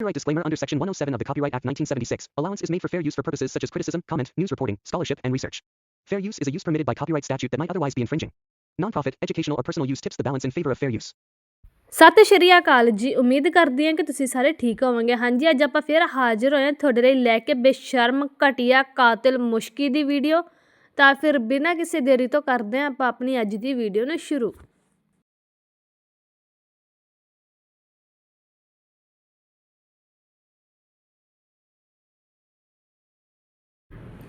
Copyright disclaimer under Section 107 of the Copyright Act 1976. Allowance is made for fair use for purposes such as criticism, comment, news reporting, scholarship, and research. Fair use is a use permitted by copyright statute that might otherwise be infringing. Nonprofit, educational, or personal use tips the balance in favor of fair use. ਸਤਿ ਸ਼੍ਰੀ ਅਕਾਲ ਜੀ ਉਮੀਦ ਕਰਦੀ ਹਾਂ ਕਿ ਤੁਸੀਂ ਸਾਰੇ ਠੀਕ ਹੋਵੋਗੇ ਹਾਂਜੀ ਅੱਜ ਆਪਾਂ ਫਿਰ ਹਾਜ਼ਰ ਹੋਏ ਹਾਂ ਤੁਹਾਡੇ ਲਈ ਲੈ ਕੇ ਬੇਸ਼ਰਮ ਘਟੀਆ ਕਾਤਿਲ ਮੁਸ਼ਕੀ ਦੀ ਵੀਡੀਓ ਤਾਂ ਫਿਰ ਬਿਨਾਂ ਕਿਸੇ ਦੇਰੀ ਤੋਂ ਕਰਦੇ ਹਾਂ ਆਪਾਂ ਆਪਣੀ ਅੱਜ ਦੀ ਵੀਡੀਓ ਨੂੰ ਸ਼ੁਰੂ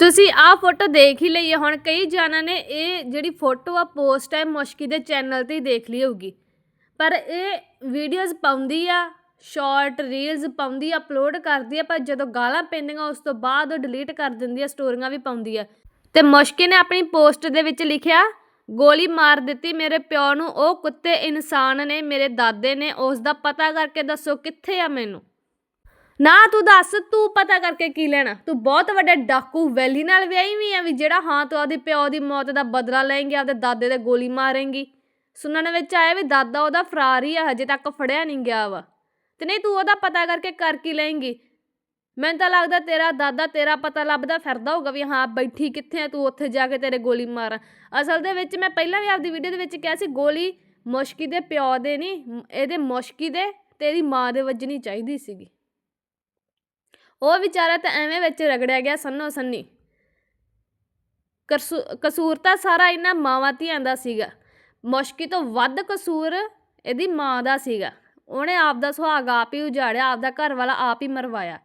ਤੁਸੀਂ ਆਹ ਫੋਟੋ ਦੇਖ ਹੀ ਲਈ ਹੈ। ਹੁਣ ਕਈ ਜਣਾਂ ਨੇ ਇਹ ਜਿਹੜੀ ਫੋਟੋ ਆ ਪੋਸਟ ਹੈ ਮੁਸ਼ਕੀ ਦੇ ਚੈਨਲ ਤੇ ਹੀ ਦੇਖ ਲਈ ਹੋਊਗੀ। ਪਰ ਇਹ ਵੀਡੀਓਜ਼ ਪਾਉਂਦੀ ਆ ਸ਼ਾਰਟ ਰੀਲਸ ਪਾਉਂਦੀ ਆ ਅਪਲੋਡ ਕਰਦੀ ਆ, ਪਰ ਜਦੋਂ ਗਾਲਾਂ ਪੈਂਦੀਆਂ, ਉਸ ਤੋਂ ਬਾਅਦ ਉਹ ਡਿਲੀਟ ਕਰ ਦਿੰਦੀ ਆ ਸਟੋਰੀਆਂ ਵੀ ਪਾਉਂਦੀ ਆ। ਤੇ ਮੁਸ਼ਕੀ ਨੇ ਆਪਣੀ ਪੋਸਟ ਦੇ ਵਿੱਚ ਲਿਖਿਆ, ਗੋਲੀ ਮਾਰ ਦਿੱਤੀ ਮੇਰੇ ਪਿਓ ਨੂੰ, ਉਹ ਕੁੱਤੇ ਇਨਸਾਨ ਨੇ, ਮੇਰੇ ਦਾਦੇ ਨੇ ਉਸ ਦਾ ਪਤਾ ਕਰਕੇ ਦੱਸੋ ਕਿੱਥੇ ਆ ਮੈਨੂੰ? ਨਾ ਤੂੰ ਦੱਸ, ਤੂੰ ਪਤਾ ਕਰਕੇ ਕੀ ਲੈਣਾ? ਤੂੰ ਬਹੁਤ ਵੱਡੇ ਡਾਕੂ ਵੈਲੀ ਨਾਲ ਵਿਆਹੀ ਵੀ ਆ ਵੀ ਜਿਹੜਾ ਹਾਂ ਤੂੰ ਆਪਦੇ ਪਿਓ ਦੀ ਮੌਤ ਦਾ ਬਦਲਾ ਲਏਂਗੀ, ਆਪਦੇ ਦਾਦੇ ਦੇ ਗੋਲੀ ਮਾਰੇਂਗੀ। ਸੁਣਨ ਵਿੱਚ ਆਇਆ ਵੀ ਦਾਦਾ ਉਹਦਾ ਫਰਾਰ ਹੀ ਆ, ਹਜੇ ਤੱਕ ਫੜਿਆ ਨਹੀਂ ਗਿਆ ਵਾ। ਤੇ ਨਹੀਂ ਤੂੰ ਉਹਦਾ ਪਤਾ ਕਰਕੇ ਕਰ ਕੀ ਲਏਂਗੀ? ਮੈਨੂੰ ਤਾਂ ਲੱਗਦਾ ਤੇਰਾ ਦਾਦਾ ਤੇਰਾ ਪਤਾ ਲੱਭਦਾ ਫਿਰਦਾ ਹੋਊਗਾ ਵੀ ਹਾਂ, ਬੈਠੀ ਕਿੱਥੇ ਆ, ਤੂੰ ਉੱਥੇ ਜਾ ਕੇ ਤੇਰੇ ਗੋਲੀ ਮਾਰਾਂ। ਅਸਲ ਦੇ ਵਿੱਚ ਮੈਂ ਪਹਿਲਾਂ ਵੀ ਆਪਦੀ ਵੀਡੀਓ ਦੇ ਵਿੱਚ ਕਿਹਾ ਸੀ, ਗੋਲੀ ਮੁਸ਼ਕੀ ਦੇ ਪਿਓ ਦੇ ਨਹੀਂ, ਇਹਦੇ ਮੁਸ਼ਕੀ ਦੇ, ਤੇਰੀ ਮਾਂ ਦੇ ਵੱਜਣੀ ਚਾਹੀਦੀ ਸੀਗੀ। ਉਹ ਵਿਚਾਰਾ ਤਾਂ ਐਵੇਂ ਵਿੱਚ ਰਗੜਿਆ ਗਿਆ ਸੰਨੋ ਸੰਨੀ। ਕਰਸੂ- ਕਸੂਰ ਤਾਂ ਸਾਰਾ ਇਹਨਾਂ ਮਾਵਾਂ ਧੀਆਂ ਦਾ ਸੀਗਾ। ਮੁਸ਼ਕੀ ਤੋਂ ਵੱਧ ਕਸੂਰ ਇਹਦੀ ਮਾਂ ਦਾ ਸੀਗਾ। ਉਹਨੇ ਆਪ ਦਾ ਸੁਹਾਗ ਆਪ ਹੀ ਉਜਾੜਿਆ, ਆਪ ਦਾ ਘਰ ਵਾਲਾ ਆਪ ਹੀ ਮਰਵਾਇਆ।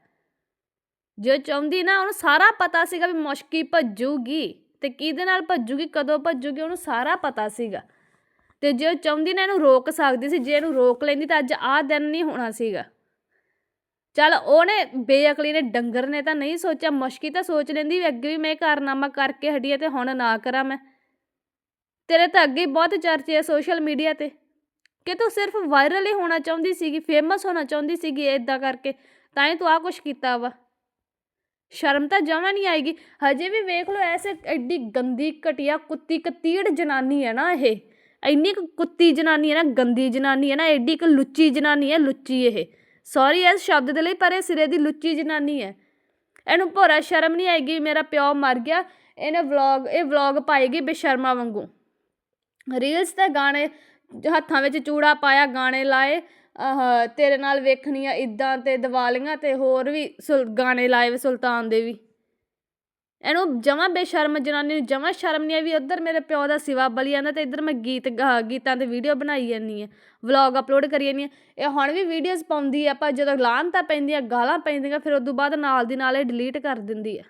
ਜੋ ਚਾਹੁੰਦੀ ਨਾ ਉਹਨੂੰ ਸਾਰਾ ਪਤਾ ਸੀਗਾ ਵੀ ਮੁਸ਼ਕੀ ਭੱਜੂਗੀ ਤੇ ਕਿਹਦੇ ਨਾਲ ਭੱਜੂਗੀ, ਕਦੋਂ ਭੱਜੂਗੀ, ਉਹਨੂੰ ਸਾਰਾ ਪਤਾ ਸੀਗਾ। ਤੇ ਜੇ ਉਹ ਚਾਹੁੰਦੀ ਨਾ ਇਹਨੂੰ ਰੋਕ ਸਕਦੀ ਸੀ, ਜੇ ਇਹਨੂੰ ਰੋਕ ਲੈਂਦੀ ਤਾਂ ਅੱਜ ਆਹ ਦਿਨ ਨਹੀਂ ਹੋਣਾ ਸੀਗਾ। ਚੱਲ ਉਹਨੇ ਬੇਅਕਲੀ ਨੇ ਡੰਗਰ ਨੇ ਤਾਂ ਨਹੀਂ ਸੋਚਿਆ, ਮੁਸ਼ਕੀ ਤਾਂ ਸੋਚ ਲੈਂਦੀ ਵੀ ਅੱਗੇ ਵੀ ਮੈਂ ਇਹ ਕਾਰਨਾਮਾ ਕਰਕੇ ਹਟੀ ਆ ਤੇ ਹੁਣ ਨਾ ਕਰਾਂ ਮੈਂ। ਤੇਰੇ ਤਾਂ ਅੱਗੇ ਬਹੁਤ ਚਰਚੇ ਆ ਸੋਸ਼ਲ ਮੀਡੀਆ ਤੇ। ਕਿ ਤੂੰ ਸਿਰਫ ਵਾਇਰਲ ਹੀ ਹੋਣਾ ਚਾਹੁੰਦੀ ਸੀਗੀ ਫੇਮਸ ਹੋਣਾ ਚਾਹੁੰਦੀ ਸੀਗੀ ਇਦਾਂ ਕਰਕੇ, ਤਾਂ ਹੀ ਤੂੰ ਆ ਕੁਛ ਕੀਤਾ ਵਾ। ਸ਼ਰਮ ਤਾਂ ਜਮਾਂ ਨਹੀਂ ਆਏਗੀ। ਹਜੇ ਵੀ ਵੇਖ ਲਓ, ਐਸੇ ਐਡੀ ਗੰਦੀ ਘਟੀਆ ਕੁੱਤੀ ਕਤੀੜ ਜਨਾਨੀ ਹੈ ਨਾ ਇਹ। ਇੰਨੀ ਕੁ ਕੁੱਤੀ ਜਨਾਨੀ ਹੈ ਨਾ, ਗੰਦੀ ਜਨਾਨੀ ਹੈ ਨਾ, ਐਡੀ ਇੱਕ ਲੁੱਚੀ ਜਨਾਨੀ ਹੈ ਲੁੱਚੀ ਇਹ। ਸੌਰੀ ਇਸ ਸ਼ਬਦ ਦੇ ਲਈ, ਪਰ ਇਹ ਸਿਰੇ ਦੀ ਲੁੱਚੀ ਜਨਾਨੀ ਹੈ। ਇਹਨੂੰ ਭੋਰਾ ਸ਼ਰਮ ਨਹੀਂ ਆਏਗੀ, ਮੇਰਾ ਪਿਓ ਮਰ ਗਿਆ। ਇਹਨੇ ਵਲੌਗ ਇਹ ਵਲੌਗ ਪਾਏਗੀ ਬੇਸ਼ਰਮਾ ਵਾਂਗੂ। ਰੀਲਸ ਤੇ ਗਾਣੇ, ਹੱਥਾਂ ਵਿੱਚ ਚੂੜਾ ਪਾਇਆ, ਗਾਣੇ ਲਾਏ, ਆਹ, ਤੇਰੇ ਨਾਲ ਵੇਖਣੀਆਂ ਇਦਾਂ ਤੇ ਦੀਵਾਲੀਆਂ ਤੇ ਹੋਰ ਵੀ ਸੁਲ- ਗਾਣੇ ਲਾਏ ਸੁਲਤਾਨ ਦੇ ਵੀ। ਇਹਨੂੰ ਜਮਾਂ ਬੇਸ਼ਰਮ ਜਨਾਨੀ ਨੂੰ ਜਮਾਂ ਸ਼ਰਮ ਨਹੀਂ ਆ ਵੀ ਉੱਧਰ ਮੇਰੇ ਪਿਓ ਦਾ ਸਿਵਾ ਬਲੀ ਜਾਂਦਾ ਤੇ ਇੱਧਰ ਮੈਂ ਗੀਤ ਗਾ- ਗੀਤਾਂ ਤੇ ਵੀਡੀਓ ਬਣਾਈ ਜਾਂਦੀ ਆ ਵਲੌਗ ਅਪਲੋਡ ਕਰੀ ਜਾਂਦੀ ਆ ਇਹ ਹੁਣ ਵੀ ਵੀਡੀਓਜ਼ ਪਾਉਂਦੀ ਆ ਪਰ ਜਦੋਂ ਲਾਹਨਤਾਂ ਪੈਂਦੀਆਂ, ਗਾਲਾਂ ਪੈਂਦੀਆਂ, ਫਿਰ ਉਦੋਂ ਬਾਅਦ ਨਾਲ ਦੀ ਨਾਲ ਇਹ ਡਿਲੀਟ ਕਰ ਦਿੰਦੀ ਆ।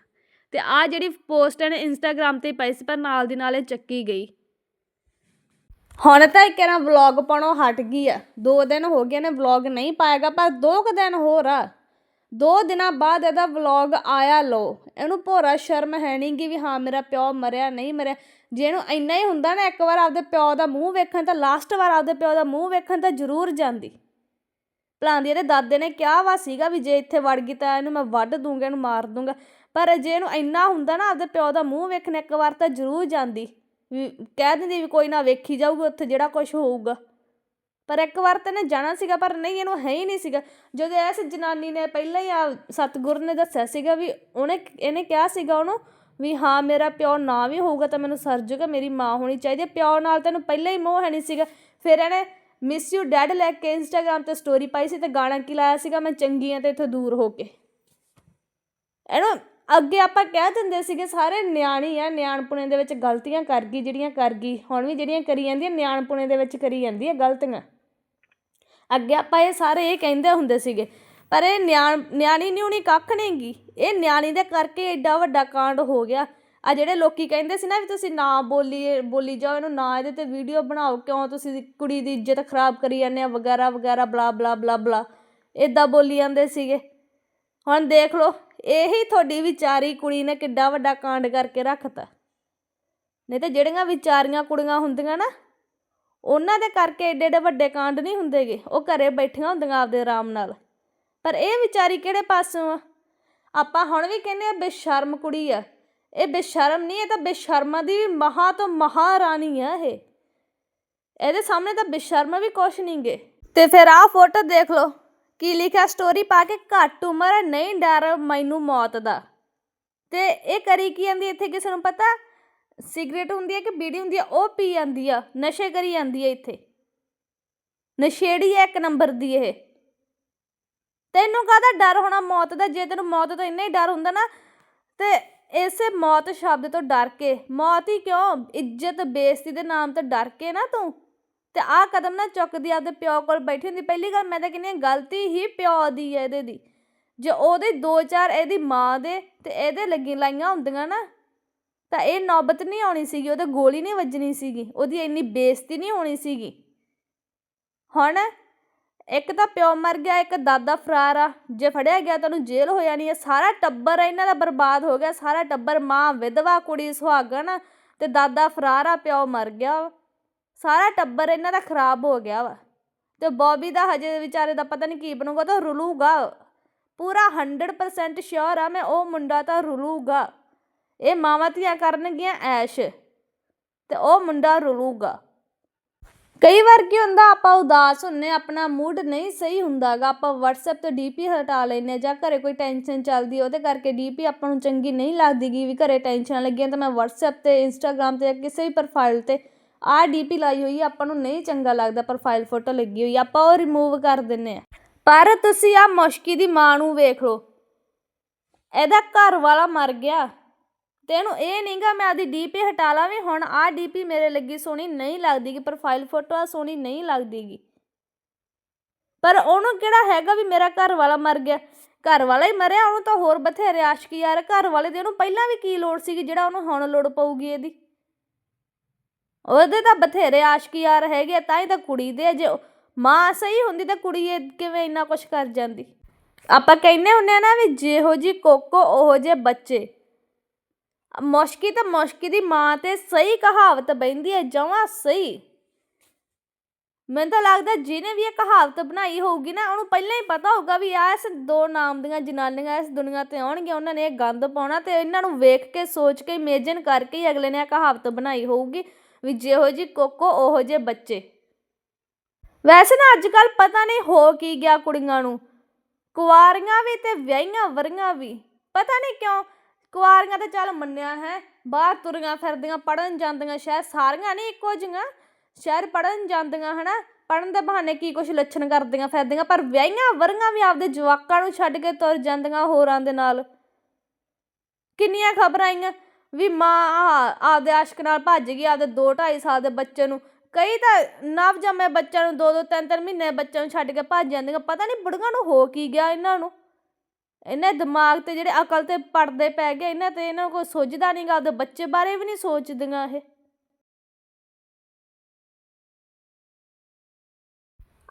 ਤੇ ਆ ਜਿਹੜੀ ਪੋਸਟ ਇਹਨੇ ਇੰਸਟਾਗ੍ਰam ਤੇ ਪਾਈ ਸੀ, ਪਰ ਨਾਲ ਦੀ ਨਾਲ ਇਹ ਚੱਕੀ ਗਈ। ਹੁਣ ਤਾਂ ਇੱਕ ਨਾ ਵਲੌਗ ਪਾਉਣੋਂ ਹਟ ਗਈ ਆ। ਦੋ ਦਿਨ ਹੋ ਗਏ ਨੇ ਵਲੌਗ ਨਹੀਂ ਪਾਏਗਾ, ਪਰ ਦੋ ਕੁ ਦਿਨ ਹੋਰ ਆ। ਦੋ ਦਿਨਾਂ ਬਾਅਦ ਇਹਦਾ ਵਲੌਗ ਆਇਆ ਲੋ ਇਹਨੂੰ ਭੋਰਾ ਸ਼ਰਮ ਹੈ ਨਹੀਂ ਗੀ ਵੀ ਹਾਂ, ਮੇਰਾ ਪਿਓ ਮਰਿਆ, ਨਹੀਂ ਮਰਿਆ। ਜੇ ਇਹਨੂੰ ਇੰਨਾ ਹੀ ਹੁੰਦਾ ਨਾ, ਇੱਕ ਵਾਰ ਆਪਦੇ ਪਿਓ ਦਾ ਮੂੰਹ ਵੇਖਣ ਤਾਂ ਲਾਸਟ ਵਾਰ ਆਪਦੇ ਪਿਓ ਦਾ ਮੂੰਹ ਵੇਖਣ ਤਾਂ ਜ਼ਰੂਰ ਜਾਂਦੀ। ਭਲਾਂਦੀ ਇਹਦੇ ਦਾਦੇ ਨੇ ਕਿਹਾ ਵਾ ਸੀਗਾ ਵੀ ਜੇ ਇੱਥੇ ਵੜ ਗਈ ਤਾਂ ਇਹਨੂੰ ਮੈਂ ਵੱਢ ਦੂੰਗਾ, ਇਹਨੂੰ ਮਾਰ ਦੂੰਗਾ। ਪਰ ਜੇ ਇਹਨੂੰ ਇੰਨਾ ਹੁੰਦਾ ਨਾ, ਆਪਦੇ ਪਿਓ ਦਾ ਮੂੰਹ ਵੇਖਣ, ਇੱਕ ਵਾਰ ਤਾਂ ਜ਼ਰੂਰ ਜਾਂਦੀ। ਵੀ ਕਹਿ ਦਿੰਦੀ ਵੀ ਕੋਈ ਨਾ ਵੇਖੀ ਜਾਊਗਾ, ਉੱਥੇ ਜਿਹੜਾ ਕੁਝ ਹੋਊਗਾ। ਪਰ ਇੱਕ ਵਾਰ ਤਾਂ ਇਹਨੇ ਜਾਣਾ ਸੀਗਾ, ਪਰ ਨਹੀਂ, ਇਹਨੂੰ ਹੈ ਹੀ ਨਹੀਂ ਸੀਗਾ। ਜਦੋਂ ਇਸ ਜਨਾਨੀ ਨੇ ਪਹਿਲਾਂ ਹੀ ਆ ਸਤਗੁਰ ਨੇ ਦੱਸਿਆ ਸੀਗਾ ਵੀ ਉਹਨੇ ਇਹਨੇ ਕਿਹਾ ਸੀਗਾ ਉਹਨੂੰ ਵੀ ਹਾਂ, ਮੇਰਾ ਪਿਓ ਨਾ ਵੀ ਹੋਊਗਾ ਤਾਂ ਮੈਨੂੰ ਸਰ ਜੂਗਾ, ਮੇਰੀ ਮਾਂ ਹੋਣੀ ਚਾਹੀਦੀ ਹੈ। ਪਿਓ ਨਾਲ ਤੈਨੂੰ ਪਹਿਲਾਂ ਹੀ ਮੋਹ ਹੈ ਨਹੀਂ ਸੀਗਾ। ਫਿਰ ਇਹਨੇ ਮਿਸ ਯੂ ਡੈਡ ਲੈ ਕੇ ਇੰਸਟਾਗ੍ਰam ਤੇ ਸਟੋਰੀ ਪਾਈ ਸੀ ਤੇ ਗਾਣਾ ਕੀ ਲਾਇਆ ਸੀਗਾ? ਮੈਂ ਚੰਗੀ ਆ ਤੇ ਇੱਥੋਂ ਦੂਰ ਹੋ ਕੇ। ਇਹਨੂੰ ਅੱਗੇ ਆਪਾਂ ਕਹਿ ਦਿੰਦੇ ਸੀਗੇ, ਸਾਰੇ ਨਿਆਣੀ ਆ, ਨਿਆਣਪੁਣੇ ਦੇ ਵਿੱਚ ਗਲਤੀਆਂ ਕਰ ਗਈ, ਜਿਹੜੀਆਂ ਕਰ ਗਈ, ਹੁਣ ਵੀ ਜਿਹੜੀਆਂ ਕਰੀ ਜਾਂਦੀਆਂ, ਨਿਆਣਪੁਣੇ ਦੇ ਵਿੱਚ ਕਰੀ ਜਾਂਦੀ ਹੈ ਗਲਤੀਆਂ। ਅੱਗੇ ਆਪਾਂ ਇਹ ਸਾਰੇ ਇਹ ਕਹਿੰਦੇ ਹੁੰਦੇ ਸੀਗੇ, ਪਰ ਇਹ ਨਿਆਣ, ਨਿਆਣੀ ਨਿਉਣੀ ਕੱਖ ਨਹੀਂਗੀ ਇਹ ਨਿਆਣੀ ਦੇ ਕਰਕੇ ਐਡਾ ਵੱਡਾ ਕਾਂਡ ਹੋ ਗਿਆ। ਆ ਜਿਹੜੇ ਲੋਕੀ ਕਹਿੰਦੇ ਸੀ ਨਾ ਵੀ ਤੁਸੀਂ ਨਾ ਬੋਲੀਏ, ਬੋਲੀ ਜਾਓ, ਇਹਨੂੰ ਨਾ ਇਹਦੇ ਤੇ ਵੀਡੀਓ ਬਣਾਓ, ਕਿਉਂ ਤੁਸੀਂ ਕੁੜੀ ਦੀ ਇੱਜ਼ਤ ਖਰਾਬ ਕਰੀ ਜਾਂਦੇ ਆ, ਵਗੈਰਾ ਵਗੈਰਾ, ਬਲਾ ਬਲਾ ਬਲਾ ਬਲਾ। ਇਦਾਂ ਬੋਲੀ ਜਾਂਦੇ ਸੀਗੇ। ਹੁਣ ਦੇਖ ਲਓ, ਇਹੀ ਤੁਹਾਡੀ ਵਿਚਾਰੀ ਕੁੜੀ ਨੇ ਕਿੱਡਾ ਵੱਡਾ ਕਾਂਡ ਕਰਕੇ ਰੱਖਤਾ। ਨਹੀਂ ਤੇ ਜਿਹੜੀਆਂ ਵਿਚਾਰੀਆਂ ਕੁੜੀਆਂ ਹੁੰਦੀਆਂ ਨਾ ਉਹਨਾਂ ਦੇ ਕਰਕੇ ਏਡੇ ਏਡੇ ਵੱਡੇ ਕਾਂਡ ਨਹੀਂ ਹੁੰਦੇ ਗੇ ਉਹ ਘਰੇ ਬੈਠੀਆਂ ਹੁੰਦੀਆਂ ਆਪਦੇ ਆਰਾਮ ਨਾਲ। ਪਰ ਇਹ ਵਿਚਾਰੀ ਕਿਹੜੇ ਪਾਸੋਂ ਆ? ਆਪਾਂ ਹੁਣ ਵੀ ਕਹਿੰਦੇ ਆ, ਬੇਸ਼ਰਮ ਕੁੜੀ ਆ। ਇਹ ਬੇਸ਼ਰਮ ਨਹੀਂ, ਇਹ ਤਾਂ ਬੇਸ਼ਰਮਾਂ ਦੀ ਵੀ ਮਹਾ ਤੋਂ ਮਹਾਰਾਣੀ ਆ ਇਹ। ਇਹਦੇ ਸਾਹਮਣੇ ਤਾਂ ਬੇਸ਼ਰਮ ਵੀ ਕੁਛ ਨਹੀਂਗੇ ਤੇ ਫਿਰ ਆਹ ਫੋਟੋ ਦੇਖ ਲਓ। ਕੀ ਲਿਖਿਆ? ਸਟੋਰੀ ਪਾ ਕੇ ਘੱਟ ਉਮਰ, ਨਹੀਂ ਡਰ, ਮੈਨੂੰ ਮੌਤ ਦਾ। ਤੇ ਇਹ ਕਰੀ ਕੀ ਜਾਂਦੀ ਇੱਥੇ ਕਿਸੇ ਨੂੰ ਪਤਾ? ਸਿਗਰਟ ਹੁੰਦੀ ਹੈ ਕਿ ਬੀੜੀ ਹੁੰਦੀ ਹੈ? ਉਹ ਪੀ ਜਾਂਦੀ ਆ, ਨਸ਼ੇ ਕਰੀ ਜਾਂਦੀ ਹੈ ਇੱਥੇ। ਨਸ਼ੇੜੀ ਹੈ ਇੱਕ ਨੰਬਰ ਦੀ ਇਹ। ਤੈਨੂੰ ਕਾਹਦਾ ਡਰ ਹੋਣਾ? ਮੌਤ ਦਾ, ਜੇ ਤੈਨੂੰ ਮੌਤ ਤੋਂ ਇੰਨਾ ਹੀ ਡਰ ਹੁੰਦਾ ਨਾ, ਤੇ ਇਸੇ ਮੌਤ ਸ਼ਬਦ ਤੋਂ ਡਰ ਕੇ, ਮੌਤ ਹੀ ਕਿਉਂ? ਇੱਜ਼ਤ, ਬੇਇੱਜ਼ਤੀ ਦੇ ਨਾਮ ਤੇ ਡਰ ਕੇ ਨਾ ਤੂੰ। ਤੇ ਆਹ ਕਦਮ ਨਾ ਚੁੱਕਦੀ ਆਪਦੇ ਪਿਓ ਕੋਲ ਬੈਠੀ ਹੁੰਦੀ। ਪਹਿਲੀ ਗੱਲ ਮੈਂ ਤਾਂ ਕਹਿੰਦੀ ਹਾਂ ਗਲਤੀ ਹੀ ਪਿਓ ਦੀ ਹੈ ਇਹਦੇ ਦੀ। ਜੇ ਉਹਦੇ ਦੋ ਚਾਰ ਇਹਦੀ ਮਾਂ ਦੇ ਤੇ ਇਹਦੇ ਲੱਗੀ ਲਾਈਆਂ ਹੁੰਦੀਆਂ ਨਾ ਤਾਂ ਇਹ ਨੌਬਤ ਨਹੀਂ ਆਉਣੀ ਸੀਗੀ, ਉਹਦੇ ਗੋਲੀ ਨਹੀਂ ਵੱਜਣੀ ਸੀਗੀ, ਉਹਦੀ ਇੰਨੀ ਬੇਇੱਜ਼ਤੀ ਨਹੀਂ ਹੋਣੀ ਸੀਗੀ। ਹੁਣ ਇੱਕ ਤਾਂ ਪਿਓ ਮਰ ਗਿਆ, ਇੱਕ ਦਾਦਾ ਫਰਾਰ ਆ, ਜੇ ਫੜਿਆ ਗਿਆ ਤਾਂ ਉਹਨੂੰ ਜੇਲ੍ਹ ਹੋ ਜਾਣੀ ਹੈ ਸਾਰਾ ਟੱਬਰ ਇਹਨਾਂ ਦਾ ਬਰਬਾਦ ਹੋ ਗਿਆ, ਸਾਰਾ ਟੱਬਰ ਮਾਂ, ਵਿਧਵਾ, ਕੁੜੀ, ਸੁਹਾਗਣ ਤੇ ਦਾਦਾ ਫਰਾਰ ਆ, ਪਿਓ ਮਰ ਗਿਆ ਸਾਰਾ ਟੱਬਰ ਇਹਨਾਂ ਦਾ ਖਰਾਬ ਹੋ ਗਿਆ ਵਾ। ਤੇ ਬੌਬੀ ਦਾ ਹਜੇ ਵਿਚਾਰੇ ਦਾ ਪਤਾ ਨਹੀਂ ਕੀ ਬਣੂਗਾ ਤਾਂ ਰੁਲੂਗਾ। ਪੂਰਾ 100% ਸ਼ੋਰ ਆ, ਮੈਂ ਉਹ ਮੁੰਡਾ ਤਾਂ ਰੁਲੂਗਾ। ਇਹ ਮਾਵਾਂ ਧੀਆਂ ਕਰਨਗੀਆਂ ਐਸ਼, ਤੇ ਉਹ ਮੁੰਡਾ ਰੁਲੂਗਾ। ਕਈ ਵਾਰ ਕੀ ਹੁੰਦਾ, ਆਪਾਂ ਉਦਾਸ ਹੁੰਨੇ ਆਪਣਾ ਮੂਡ ਨਹੀਂ ਸਹੀ ਹੁੰਦਾਗਾ, ਆਪਾਂ WhatsApp ਤੋਂ ਡੀਪੀ ਹਟਾ ਲੈਨੇ ਜਾਂ ਘਰੇ ਕੋਈ ਟੈਨਸ਼ਨ ਚੱਲਦੀ ਉਹਦੇ ਕਰਕੇ ਡੀਪੀ ਆਪਾਂ ਨੂੰ ਚੰਗੀ ਨਹੀਂ ਲੱਗਦੀਗੀ ਵੀ ਘਰੇ ਟੈਨਸ਼ਨ ਲੱਗੀਆਂ, ਤਾਂ ਮੈਂ WhatsApp ਤੇ Instagram ਤੇ ਜਾਂ ਕਿਸੇ ਵੀ ਪ੍ਰੋਫਾਈਲ ਤੇ ਆਹ ਡੀਪੀ ਲਾਈ ਹੋਈ ਆਪਾਂ ਨੂੰ ਨਹੀਂ ਚੰਗਾ ਲੱਗਦਾ ਪ੍ਰੋਫਾਈਲ ਫੋਟੋ ਲੱਗੀ ਹੋਈ, ਆਪਾਂ ਉਹ ਰਿਮੂਵ ਕਰ ਦਿੰਨੇ ਆ। ਪਰ ਤੁਸੀਂ ਆ ਮੁਸ਼ਕੀ ਦੀ ਮਾਂ ਨੂੰ ਵੇਖ ਲਓ, ਇਹਦਾ ਘਰ ਵਾਲਾ ਮਰ ਗਿਆ। ਤੇ ਇਹਨੂੰ ਇਹ ਨਹੀਂਗਾ ਮੈਂ ਆਦੀ ਡੀਪੀ ਹਟਾ ਲਾਂ ਵੀ ਹੁਣ ਆਹ ਡੀਪੀ ਮੇਰੇ ਲੱਗੀ ਸੋਹਣੀ ਨਹੀਂ ਲੱਗਦੀ ਕਿ ਪ੍ਰੋਫਾਈਲ ਫੋਟੋ ਆ ਸੋਹਣੀ ਨਹੀਂ ਲੱਗਦੀਗੀ। ਪਰ ਉਹਨੂੰ ਕਿਹੜਾ ਹੈਗਾ ਵੀ ਮੇਰਾ ਘਰ ਵਾਲਾ ਮਰ ਗਿਆ? ਘਰ ਵਾਲਾ ਹੀ ਮਰਿਆ, ਉਹਨੂੰ ਤਾਂ ਹੋਰ ਬਥੇਰੇ ਆਸ਼ਕੀ ਯਾਰ ਘਰ ਵਾਲੇ ਦੇ ਉਹਨੂੰ ਪਹਿਲਾਂ ਵੀ ਕੀ ਲੋੜ ਸੀਗੀ ਜਿਹੜਾ ਉਹਨੂੰ ਹੁਣ ਲੋੜ ਪਊਗੀ ਇਹਦੀ? ਉਹਦੇ ਤਾਂ ਬਥੇਰੇ ਆਸ਼ਕੀ ਯਾਰ ਹੈਗੇ ਤਾਂ ਹੀ ਤਾਂ ਕੁੜੀ ਦੇ ਜੇ ਮਾਂ ਸਹੀ ਹੁੰਦੀ ਤਾਂ ਕੁੜੀ ਇਹ ਕਿਵੇਂ ਇੰਨਾ ਕੁਛ ਕਰ ਜਾਂਦੀ? ਆਪਾਂ ਕਹਿੰਦੇ ਹੁੰਦੇ ਆ ਨਾ ਵੀ ਜਿਹੋ ਜੀ ਕੋਕੋ, ਉਹੋ ਜੇ ਬੱਚੇ। ਮੁਸ਼ਕੀ ਤਾਂ ਮੁਸ਼ਕੀ ਦੀ ਮਾਂ ਤੇ ਸਹੀ ਕਹਾਵਤ ਬੈਂਦੀ ਹੈ, ਜਮਾਂ ਸਹੀ। ਮੈਨੂੰ ਤਾਂ ਲੱਗਦਾ ਜਿਹਨੇ ਵੀ ਇਹ ਕਹਾਵਤ ਬਣਾਈ ਹੋਊਗੀ ਨਾ, ਉਹਨੂੰ ਪਹਿਲਾਂ ਹੀ ਪਤਾ ਹੋਊਗਾ ਵੀ ਆ ਇਸ ਦੋ ਨਾਮ ਦੀਆਂ ਜਨਾਨੀਆਂ ਇਸ ਦੁਨੀਆ ਤੇ ਆਉਣਗੀਆਂ, ਉਹਨਾਂ ਨੇ ਇਹ ਗੰਦ ਪਾਉਣਾ ਤੇ ਇਹਨਾਂ ਨੂੰ ਵੇਖ ਕੇ, ਸੋਚ ਕੇ ਇਮੇਜਿਨ ਕਰਕੇ ਹੀ ਅਗਲੇ ਨੇ ਇਹ ਕਹਾਵਤ ਬਣਾਈ ਹੋਊਗੀ ਵੀ ਜਿਹੋ ਜੀ ਕੋਕੋ, ਉਹੋ ਜੇ ਬੱਚੇ। ਵੈਸੇ ਨਾ ਅੱਜ ਕੱਲ ਪਤਾ ਨਹੀਂ ਹੋ ਕੀ ਗਿਆ ਕੁੜੀਆਂ ਨੂੰ। ਕੁਆਰੀਆਂ ਵੀ ਤੇ ਵਿਆਹੀਆਂ ਵਰੀਆਂ ਵੀ। ਪਤਾ ਨਹੀਂ ਕਿਉਂ ਕੁਆਰੀਆਂ ਤਾਂ ਚੱਲ ਮੰਨਿਆ ਹੈ, ਬਾਹਰ ਤੁਰੀਆਂ ਫਿਰਦੀਆਂ ਪੜਨ ਜਾਂਦੀਆਂ, ਸ਼ਹਿਰ ਸਾਰੀਆਂ ਨਹੀਂ ਇੱਕੋ ਜਿਹੀਆਂ। ਸ਼ਹਿਰ ਪੜਨ ਜਾਂਦੀਆਂ, ਹਨਾ? ਪੜਨ ਦੇ ਬਹਾਨੇ ਕੀ ਕੁਛ ਲੱਛਣ ਕਰਦੀਆਂ ਫਿਰਦੀਆਂ, ਪਰ ਵਿਆਹੀਆਂ ਵਰੀਆਂ ਵੀ ਆਪਦੇ ਜਵਾਕਾਂ ਨੂੰ ਛੱਡ ਕੇ ਤੁਰ ਜਾਂਦੀਆਂ ਹੋਰਾਂ ਦੇ ਨਾਲ। ਕਿੰਨੀਆਂ ਖਬਰਾਂ ਆਈਆਂ ਵੀ ਮਾਂ ਆਹ ਆਪਦੇ ਆਸ਼ਕ ਨਾਲ ਭੱਜ ਗਈ ਆਪਦੇ 2 2.5 ਸਾਲ ਦੇ ਬੱਚੇ ਨੂੰ। ਕਈ ਤਾਂ ਨਵ ਜੰਮੇ ਬੱਚਿਆਂ ਨੂੰ 2 2 3 3 ਮਹੀਨੇ ਬੱਚਿਆਂ ਨੂੰ ਛੱਡ ਕੇ ਭੱਜ ਜਾਂਦੀਆਂ, ਪਤਾ ਨਹੀਂ ਬੁੜੀਆਂ ਨੂੰ ਹੋ ਕੀ ਗਿਆ ਇਹਨਾਂ ਨੂੰ। ਇਹਨਾਂ ਦਿਮਾਗ ਤੇ ਜਿਹੜੇ ਅਕਲ ਤੇ ਪਰਦੇ ਪੈ ਗਏ, ਇਹਨਾਂ ਤੇ ਇਹਨਾਂ ਕੋਈ ਸੋਚਦਾ ਨਹੀਂ ਗਾ, ਆਪਦੇ ਬੱਚੇ ਬਾਰੇ ਵੀ ਨਹੀਂ ਸੋਚਦੀਆਂ ਇਹ।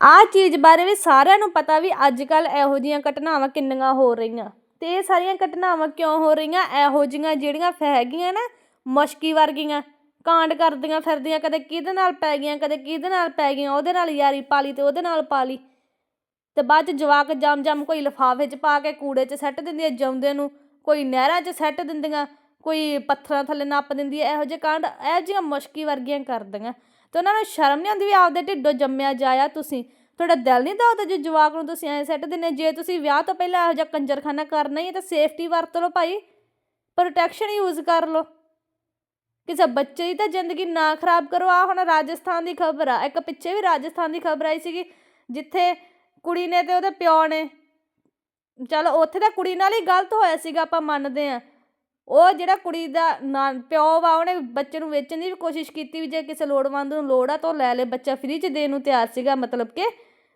ਆਹ ਚੀਜ਼ ਬਾਰੇ ਵੀ ਸਾਰਿਆਂ ਨੂੰ ਪਤਾ ਵੀ ਅੱਜ ਕੱਲ ਇਹੋ ਜੀਆਂ ਘਟਨਾਵਾਂ ਕਿੰਨੀਆਂ ਹੋ ਰਹੀਆਂ। ਤੇ ਇਹ ਸਾਰੀਆਂ ਘਟਨਾਵਾਂ ਕਿਉਂ ਹੋ ਰਹੀਆਂ? ਇਹੋ ਜੀਆਂ ਜਿਹੜੀਆਂ ਫੈਗੀਆਂ ਨਾ, ਮਸ਼ਕੀ ਵਰਗੀਆਂ, ਕਾਂਡ ਕਰਦੀਆਂ ਫਿਰਦੀਆਂ, ਕਦੇ ਕਿਹਦੇ ਨਾਲ ਪੈ ਗਈਆਂ, ਕਦੇ ਕਿਹਦੇ ਨਾਲ ਪੈ ਗਈਆਂ, ਉਹਦੇ ਨਾਲ ਯਾਰੀ ਪਾਲੀ ਤੇ ਉਹਦੇ ਨਾਲ ਪਾਲੀ ਅਤੇ ਬਾਅਦ ਚ ਜਵਾਕ ਜੰਮ ਜੰਮ ਕੋਈ ਲਿਫਾਫੇ 'ਚ ਪਾ ਕੇ ਕੂੜੇ 'ਚ ਸੱਟ ਦਿੰਦੀ ਹੈ ਜਿਉਂਦੇ ਨੂੰ, ਕੋਈ ਨਹਿਰਾਂ 'ਚ ਸੱਟ ਦਿੰਦੀਆਂ, ਕੋਈ ਪੱਥਰਾਂ ਥੱਲੇ ਨੱਪ ਦਿੰਦੀ ਹੈ ਇਹੋ ਜਿਹੇ ਕਾਂਡ ਇਹੋ ਜਿਹੀਆਂ ਮੁਸ਼ਕੀ ਵਰਗੀਆਂ ਕਰਦੀਆਂ। ਅਤੇ ਉਹਨਾਂ ਨੂੰ ਸ਼ਰਮ ਨਹੀਂ ਆਉਂਦੀ ਵੀ ਆਪਦੇ ਢਿੱਡੋਂ ਜੰਮਿਆ ਜਾਇਆ ਤੁਸੀਂ। ਤੁਹਾਡਾ ਦਿਲ ਨਹੀਂ ਦਉਦਾ ਜੇ ਜਵਾਕ ਨੂੰ ਤੁਸੀਂ ਐਂ ਸੱਟ ਦਿੰਦੇ, ਜੇ ਤੁਸੀਂ ਵਿਆਹ ਤੋਂ ਪਹਿਲਾਂ ਇਹੋ ਜਿਹਾ ਕੰਜਰਖਾਨਾ ਕਰਨਾ ਹੀ ਹੈ ਤਾਂ ਸੇਫਟੀ ਵਰਤ ਲਓ ਭਾਈ ਪ੍ਰੋਟੈਕਸ਼ਨ ਯੂਜ਼ ਕਰ ਲਓ। ਕਿਸੇ ਬੱਚੇ ਦੀ ਤਾਂ ਜ਼ਿੰਦਗੀ ਨਾ ਖਰਾਬ ਕਰੋ। ਆ ਹੁਣ ਰਾਜਸਥਾਨ ਦੀ ਖਬਰ ਆ। ਇੱਕ ਪਿੱਛੇ ਵੀ ਰਾਜਸਥਾਨ ਦੀ ਖਬਰ ਆਈ ਸੀਗੀ, ਜਿੱਥੇ ਕੁੜੀ ਨੇ ਤੇ ਉਹਦੇ ਪਿਓ ਨੇ। ਚਲੋ ਉੱਥੇ ਤਾਂ ਕੁੜੀ ਨਾਲ ਹੀ ਗਲਤ ਹੋਇਆ ਸੀਗਾ ਆਪਾਂ ਮੰਨਦੇ ਆ ਉਹ ਜਿਹੜਾ ਕੁੜੀ ਦਾ ਨਾਂ ਪਿਓ ਵਾ ਉਹਨੇ ਬੱਚੇ ਨੂੰ ਵੇਚਣ ਦੀ ਵੀ ਕੋਸ਼ਿਸ਼ ਕੀਤੀ ਵੀ ਜੇ ਕਿਸੇ ਲੋੜਵੰਦ ਨੂੰ ਲੋੜ ਆ ਤਾਂ ਉਹ ਲੈ ਲੈ। ਬੱਚਾ ਫ੍ਰੀ ਚ ਦੇਣ ਨੂੰ ਤਿਆਰ ਸੀਗਾ ਮਤਲਬ ਕਿ।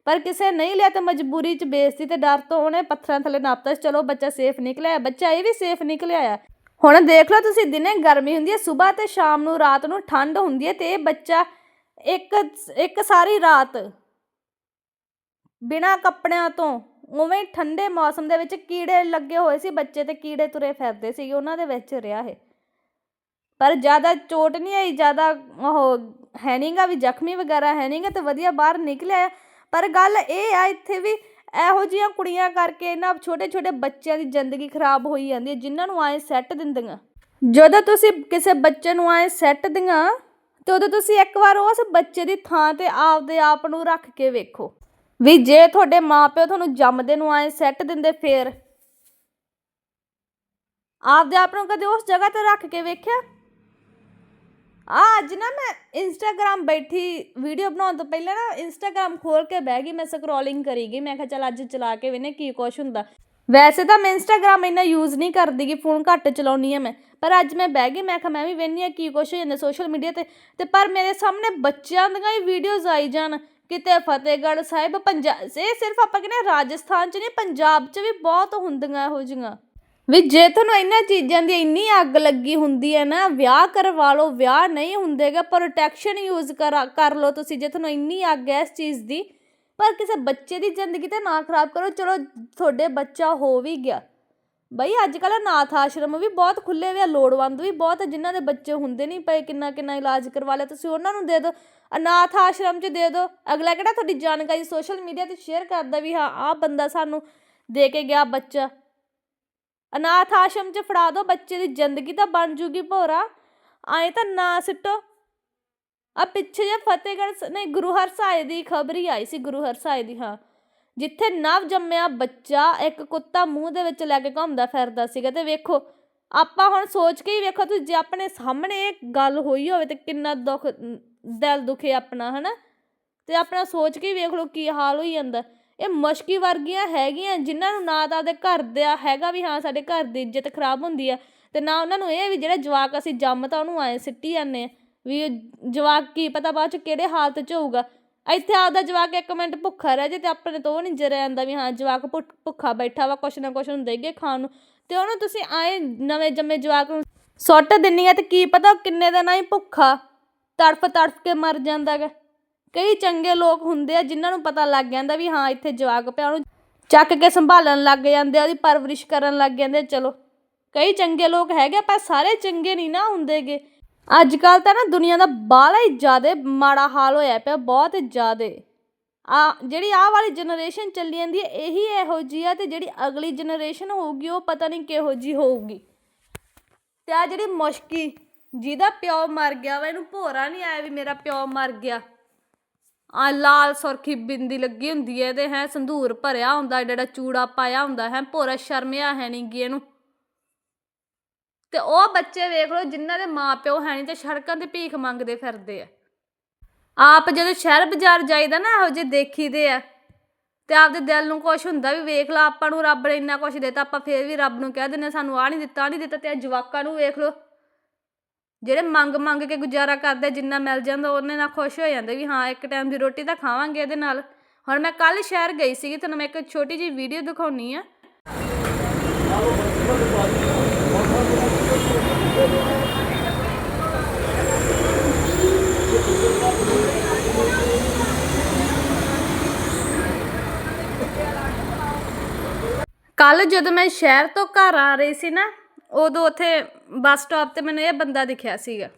ਪਰ ਕਿਸੇ ਨਹੀਂ ਲਿਆ ਤੇ ਮਜਬੂਰੀ ਚ ਬੇਇੱਜ਼ਤੀ ਤੇ ਡਰ ਤੋਂ ਉਹਨੇ ਪੱਥਰਾਂ ਥੱਲੇ ਨਾਪਤਾ ਸੀ, ਚਲੋ ਬੱਚਾ ਸੇਫ ਨਿਕਲਿਆ ਬੱਚਾ ਇਹ ਵੀ ਸੇਫ ਨਿਕਲਿਆ ਆ। ਹੁਣ ਦੇਖ ਲਓ ਤੁਸੀਂ ਦਿਨੇ ਗਰਮੀ ਹੁੰਦੀ ਹੈ ਸਵੇਰ ਤੇ ਸ਼ਾਮ ਨੂੰ ਰਾਤ ਨੂੰ ਠੰਡ ਹੁੰਦੀ ਹੈ ਤੇ ਇਹ ਬੱਚਾ ਇੱਕ ਇੱਕ ਸਾਰੀ ਰਾਤ ਬਿਨਾਂ ਕੱਪੜਿਆਂ ਤੋਂ, ਉਵੇਂ ਠੰਡੇ ਮੌਸਮ ਦੇ ਵਿੱਚ ਕੀੜੇ ਲੱਗੇ ਹੋਏ ਸੀ, ਬੱਚੇ ਤੇ ਕੀੜੇ ਤੁਰੇ ਫਿਰਦੇ ਸੀ ਉਹਨਾਂ ਦੇ ਵਿੱਚ ਰਿਹਾ ਇਹ। ਪਰ ਜ਼ਿਆਦਾ ਚੋਟ ਨਹੀਂ ਆਈ, ਜ਼ਿਆਦਾ ਉਹ ਹੈ ਨਹੀਂਗਾ ਵੀ, ਜ਼ਖਮੀ ਵਗੈਰਾ ਹੈ ਨਹੀਂਗਾ ਤੇ ਵਧੀਆ ਬਾਹਰ ਨਿਕਲਿਆ ਪਰ ਗੱਲ ਇਹ ਆ, ਇੱਥੇ ਵੀ ਇਹੋ ਜਿਹੀਆਂ ਕੁੜੀਆਂ ਕਰਕੇ ਇਹਨਾਂ ਛੋਟੇ ਛੋਟੇ ਬੱਚਿਆਂ ਦੀ ਜ਼ਿੰਦਗੀ ਖਰਾਬ ਹੋਈ ਜਾਂਦੀ ਹੈ, ਜਿਨ੍ਹਾਂ ਨੂੰ ਆਏ ਸੈੱਟ ਦਿੰਦੀਆਂ। ਜਦੋਂ ਤੁਸੀਂ ਕਿਸੇ ਬੱਚੇ ਨੂੰ ਆਏ ਸੈੱਟ ਦੀਆਂ, ਤੇ ਉਦੋਂ ਤੁਸੀਂ ਇੱਕ ਵਾਰ ਉਸ ਬੱਚੇ ਦੀ ਥਾਂ ਤੇ ਆਪਦੇ ਆਪ ਨੂੰ ਰੱਖ ਕੇ ਵੇਖੋ। ਵੀ ਜੇ ਤੁਹਾਡੇ ਮਾਪਿਓ ਤੁਹਾਨੂੰ ਜੰਮਦੇ ਨੂੰ ਆਏ ਸੈੱਟ ਦਿੰਦੇ ਫੇਰ। ਆਪਦੇ ਆਪ ਨੂੰ ਕਦੇ ਉਸ ਜਗ੍ਹਾ ਤੇ ਰੱਖ ਕੇ ਵੇਖਿਆ? ਆ ਅੱਜ ਨਾ ਮੈਂ ਇੰਸਟਾਗ੍ਰam ਬੈਠੀ ਵੀਡੀਓ ਬਣਾਉਣ ਤੋਂ ਪਹਿਲਾਂ ਨਾ ਇੰਸਟਾਗ੍ਰam ਖੋਲ ਕੇ ਬਹਿ ਗਈ, ਮੈਂ ਸਕਰੋਲਿੰਗ ਕਰੀ ਗਈ। ਮੈਂ ਕਿਹਾ ਚੱਲ ਅੱਜ ਚਲਾ ਕੇ ਵੇਨੇ ਕੀ ਕੁਛ ਹੁੰਦਾ। ਵੈਸੇ ਤਾਂ ਮੈਂ ਇੰਸਟਾਗ੍ਰam ਇੰਨਾ ਯੂਜ਼ ਨਹੀਂ ਕਰਦੀ ਕਿ ਫੋਨ ਘੱਟ ਚਲਾਉਣੀ ਆ ਮੈਂ। ਪਰ ਅੱਜ ਮੈਂ ਬਹਿ ਗਈ, ਮੈਂ ਕਿਹਾ ਮੈਂ ਵੀ ਵੇਖਨੀ ਆ ਕੀ ਕੁਛ ਹੋ ਜਾਂਦਾ ਸੋਸ਼ਲ ਮੀਡੀਆ ਤੇ। ਤੇ ਪਰ ਮੇਰੇ ਸਾਹਮਣੇ ਬੱਚਿਆਂ ਦੀਆਂ ਹੀ ਵੀਡੀਓਜ਼ ਆਈ ਜਾਣ। ਕਿਤੇ ਫਤਿਹਗੜ੍ਹ ਸਾਹਿਬ ਪੰਜਾਬ ਇਹ ਸਿਰਫ ਆਪਾਂ ਕਹਿੰਦੇ ਹਾਂ ਰਾਜਸਥਾਨ 'ਚ ਨਹੀਂ, ਪੰਜਾਬ 'ਚ ਵੀ ਬਹੁਤ ਹੁੰਦੀਆਂ ਇਹੋ ਜਿਹੀਆਂ। ਵੀ ਜੇ ਤੁਹਾਨੂੰ ਇਹਨਾਂ ਚੀਜ਼ਾਂ ਦੀ ਇੰਨੀ ਅੱਗ ਲੱਗੀ ਹੁੰਦੀ ਹੈ ਨਾ, ਵਿਆਹ ਕਰਵਾ ਲਓ, ਵਿਆਹ ਨਹੀਂ ਹੁੰਦੇਗਾ ਪ੍ਰੋਟੈਕਸ਼ਨ ਯੂਜ਼ ਕਰ ਕਰ ਲਓ ਤੁਸੀਂ ਜੇ ਤੁਹਾਨੂੰ ਇੰਨੀ ਅੱਗ ਹੈ ਇਸ ਚੀਜ਼ ਦੀ, ਪਰ ਕਿਸੇ ਬੱਚੇ ਦੀ ਜ਼ਿੰਦਗੀ ਤਾਂ ਨਾ ਖਰਾਬ ਕਰੋ, ਚਲੋ ਤੁਹਾਡੇ ਬੱਚਾ ਹੋ ਵੀ ਗਿਆ। ਬਈ ਅੱਜ ਕੱਲ੍ਹ ਅਨਾਥ ਆਸ਼ਰਮ ਵੀ ਬਹੁਤ ਖੁੱਲੇ ਹੋਏ ਆ, ਲੋੜਵੰਦ ਵੀ ਬਹੁਤ ਆ, ਜਿਨ੍ਹਾਂ ਦੇ ਬੱਚੇ ਹੁੰਦੇ ਨਹੀਂ ਪਏ, ਕਿੰਨਾ ਕਿੰਨਾ ਇਲਾਜ ਕਰਵਾ ਲਿਆ, ਤੁਸੀਂ ਉਹਨਾਂ ਨੂੰ ਦੇ ਦਿਓ। ਅਨਾਥ ਆਸ਼ਰਮ 'ਚ ਦੇ ਦਿਓ। ਅਗਲਾ ਕਿਹੜਾ ਤੁਹਾਡੀ ਜਾਣਕਾਰੀ ਸੋਸ਼ਲ ਮੀਡੀਆ ਤੇ ਸ਼ੇਅਰ ਕਰਦਾ ਵੀ ਹਾਂ, ਆਹ ਬੰਦਾ ਸਾਨੂੰ ਦੇ ਕੇ ਗਿਆ ਬੱਚਾ। ਅਨਾਥ ਆਸ਼ਰਮ 'ਚ ਫੜਾ ਦਿਓ, ਬੱਚੇ ਦੀ ਜ਼ਿੰਦਗੀ ਤਾਂ ਬਣ ਜੂਗੀ ਭੋਰਾ। ਆਏ ਤਾਂ ਨਾ ਸਿੱਟੋ। ਆ ਪਿੱਛੇ ਜੇ ਫਤਿਹਗੜ੍ਹ ਸ- ਨਹੀਂ, ਗੁਰੂ ਹਰਸਾਏ ਦੀ ਖਬਰ ਹੀ ਆਈ ਸੀ, ਗੁਰੂ ਹਰਸਾਏ ਦੀ, ਹਾਂ। ਜਿੱਥੇ ਨਵ ਜੰਮਿਆ ਬੱਚਾ ਇੱਕ ਕੁੱਤਾ ਮੂੰਹ ਦੇ ਵਿੱਚ ਲੈ ਕੇ ਘੁੰਮਦਾ ਫਿਰਦਾ ਸੀਗਾ ਤੇ ਵੇਖੋ, ਆਪਾਂ ਹੁਣ ਸੋਚ ਕੇ ਹੀ ਵੇਖੋ ਤੁਸੀਂ, ਜੇ ਆਪਣੇ ਸਾਹਮਣੇ ਇਹ ਗੱਲ ਹੋਈ ਹੋਵੇ ਤੇ ਕਿੰਨਾ ਦੁੱਖ, ਦਿਲ ਦੁਖੇ ਆਪਣਾ, ਹਨਾ? ਤੇ ਆਪਣਾ ਸੋਚ ਕੇ ਹੀ ਵੇਖ ਲਓ ਕੀ ਹਾਲ ਹੋਈ ਜਾਂਦਾ। ਇਹ ਮੁਸ਼ਕੀ ਵਰਗੀਆਂ ਹੈਗੀਆਂ, ਜਿਨ੍ਹਾਂ ਨੂੰ ਨਾ ਤਾਂ ਆਪਦੇ ਘਰ ਦਾ ਹੈਗਾ ਵੀ, ਹਾਂ, ਸਾਡੇ ਘਰ ਦੀ ਇੱਜ਼ਤ ਖਰਾਬ ਹੁੰਦੀ ਆ, ਤੇ ਨਾ ਉਹਨਾਂ ਨੂੰ ਇਹ ਵੀ ਜਿਹੜਾ ਜਵਾਕ ਅਸੀਂ ਜੰਮ ਤਾਂ ਉਹਨੂੰ ਆਏ ਸਿੱਟੀ ਜਾਂਦੇ ਆ, ਵੀ ਇਹ ਜਵਾਕ ਕੀ ਪਤਾ ਬਾਅਦ ਚ ਕਿਹੜੇ ਹਾਲਤ ਚ ਹੋਊਗਾ। ਇੱਥੇ ਆਪਦਾ ਜਵਾਕ ਇੱਕ ਮਿੰਟ ਭੁੱਖਾ ਰਹਿ ਜੇ ਤੇ ਆਪਣੇ ਤੋਂ ਉਹ ਨਹੀਂ ਜਰਿਆ ਜਾਂਦਾ ਵੀ ਹਾਂ ਜਵਾਕ ਭੁੱਖ- ਭੁੱਖਾ ਬੈਠਾ ਵਾ ਕੁਛ ਨਾ ਕੁਛ ਨੂੰ ਦੇਗੇ ਖਾਣ ਨੂੰ। ਤੇ ਉਹਨੂੰ ਤੁਸੀਂ ਆਏ ਨਵੇਂ ਜੰਮੇ ਜਵਾਕ ਨੂੰ ਸੁੱਟ ਦਿੰਨੀ ਆ ਤੇ ਕੀ ਪਤਾ ਉਹ ਕਿੰਨੇ ਦਿਨਾਂ ਹੀ ਭੁੱਖਾ ਤੜਫ ਤੜਫ ਕੇ ਮਰ ਜਾਂਦਾ ਗਾ। ਕਈ ਚੰਗੇ ਲੋਕ ਹੁੰਦੇ ਆ ਜਿਨ੍ਹਾਂ ਨੂੰ ਪਤਾ ਲੱਗ ਜਾਂਦਾ ਵੀ ਹਾਂ ਇੱਥੇ ਜਵਾਕ ਪਿਆ ਉਹਨੂੰ ਚੱਕ ਕੇ ਸੰਭਾਲਣ ਲੱਗ ਜਾਂਦੇ ਆ ਉਹਦੀ ਪਰਵਰਿਸ਼ ਕਰਨ ਲੱਗ ਜਾਂਦੇ ਆ, ਚਲੋ। ਕਈ ਚੰਗੇ ਲੋਕ ਹੈਗੇ ਆ ਪਰ ਸਾਰੇ ਚੰਗੇ ਨਹੀਂ ਨਾ ਹੁੰਦੇਗੇ ਅੱਜ ਕੱਲ ਤਾਂ ਨਾ ਦੁਨੀਆ ਦਾ ਬਾਹਲਾ ਹੀ ਜ਼ਿਆਦਾ ਮਾੜਾ ਹਾਲ ਹੋਇਆ ਪਿਆ, ਬਹੁਤ ਜ਼ਿਆਦਾ। ਆ ਜਿਹੜੀ ਆਹ ਵਾਲੀ ਜਨਰੇਸ਼ਨ ਚੱਲੀ ਜਾਂਦੀ ਹੈ, ਇਹੀ ਇਹੋ ਜੀ ਆ ਤੇ ਜਿਹੜੀ ਅਗਲੀ ਜਨਰੇਸ਼ਨ ਹੋਊਗੀ, ਉਹ ਪਤਾ ਨਹੀਂ ਕਿਹੋ ਜੀ ਹੋਊਗੀ। ਤੇ ਆ ਜਿਹੜੀ ਮੁਸ਼ਕੀ, ਜਿਹਦਾ ਪਿਓ ਮਰ ਗਿਆ ਵਾ, ਇਹਨੂੰ ਭੋਰਾ ਨਹੀਂ ਆਇਆ ਵੀ ਮੇਰਾ ਪਿਓ ਮਰ ਗਿਆ। ਆ ਲਾਲ ਸੁਰਖੀ ਬਿੰਦੀ ਲੱਗੀ ਹੁੰਦੀ ਹੈ, ਇਹਦੇ ਹੈ ਸੰਧੂਰ ਭਰਿਆ ਹੁੰਦਾ ਏਡਾ ਏਡਾ ਚੂੜਾ ਪਾਇਆ ਹੁੰਦਾ ਹੈ, ਭੋਰਾ ਸ਼ਰਮਿਆ ਹੈ ਨਹੀਂ ਗੀ ਇਹਨੂੰ। ਤੇ ਉਹ ਬੱਚੇ ਵੇਖ ਲਓ ਜਿਨ੍ਹਾਂ ਦੇ ਮਾਪਿਓ ਹੈ ਨਹੀਂ ਤੇ ਸੜਕਾਂ ਤੇ ਭੀਖ ਮੰਗਦੇ ਫਿਰਦੇ ਆ। ਆਪ ਜਦੋਂ ਸ਼ਹਿਰ ਬਾਜ਼ਾਰ ਜਾਈਦਾ ਨਾ ਇਹੋ ਜਿਹੇ ਦੇਖੀਦੇ ਆ। ਤੇ ਆਪਦੇ ਦਿਲ ਨੂੰ ਕੁਛ ਹੁੰਦਾ ਵੀ ਵੇਖ ਲਾ ਆਪਾਂ ਨੂੰ ਰੱਬ ਨੇ ਇੰਨਾ ਕੁਛ ਦਿੱਤਾ ਆਪਾਂ ਫੇਰ ਵੀ ਰੱਬ ਨੂੰ ਕਹਿ ਦਿੰਦੇ ਹਾਂ, ਸਾਨੂੰ ਆ ਨਹੀਂ ਦਿੱਤਾ ਆਹ ਨਹੀਂ ਦਿੱਤਾ ਤੇ ਜਵਾਕਾਂ ਨੂੰ ਵੇਖ ਲਓ। ਜਿਹੜੇ ਮੰਗ ਮੰਗ ਕੇ ਗੁਜ਼ਾਰਾ ਕਰਦੇ ਜਿੰਨਾ ਮਿਲ ਜਾਂਦਾ ਉਹਨੇ ਨਾਲ ਖੁਸ਼ ਹੋ ਜਾਂਦੇ ਵੀ ਹਾਂ ਇੱਕ ਟਾਈਮ ਦੀ ਰੋਟੀ ਤਾਂ ਖਾਵਾਂਗੇ ਇਹਦੇ ਨਾਲ। ਹੁਣ ਮੈਂ ਕੱਲ ਸ਼ਹਿਰ ਗਈ ਸੀਗੀ ਤੁਹਾਨੂੰ ਮੈਂ ਇੱਕ ਛੋਟੀ ਜਿਹੀ ਵੀਡੀਓ ਦਿਖਾਉਣੀ ਆ। ਕੱਲ ਜਦੋਂ ਮੈਂ ਸ਼ਹਿਰ ਤੋਂ ਘਰ ਆ ਰਹੀ ਸੀ ਨਾ, ਉਦੋਂ ਉੱਥੇ ਬੱਸ ਸਟਾਪ ਤੇ ਮੈਨੂੰ ਇਹ ਬੰਦਾ ਦਿਖਿਆ ਸੀਗਾ।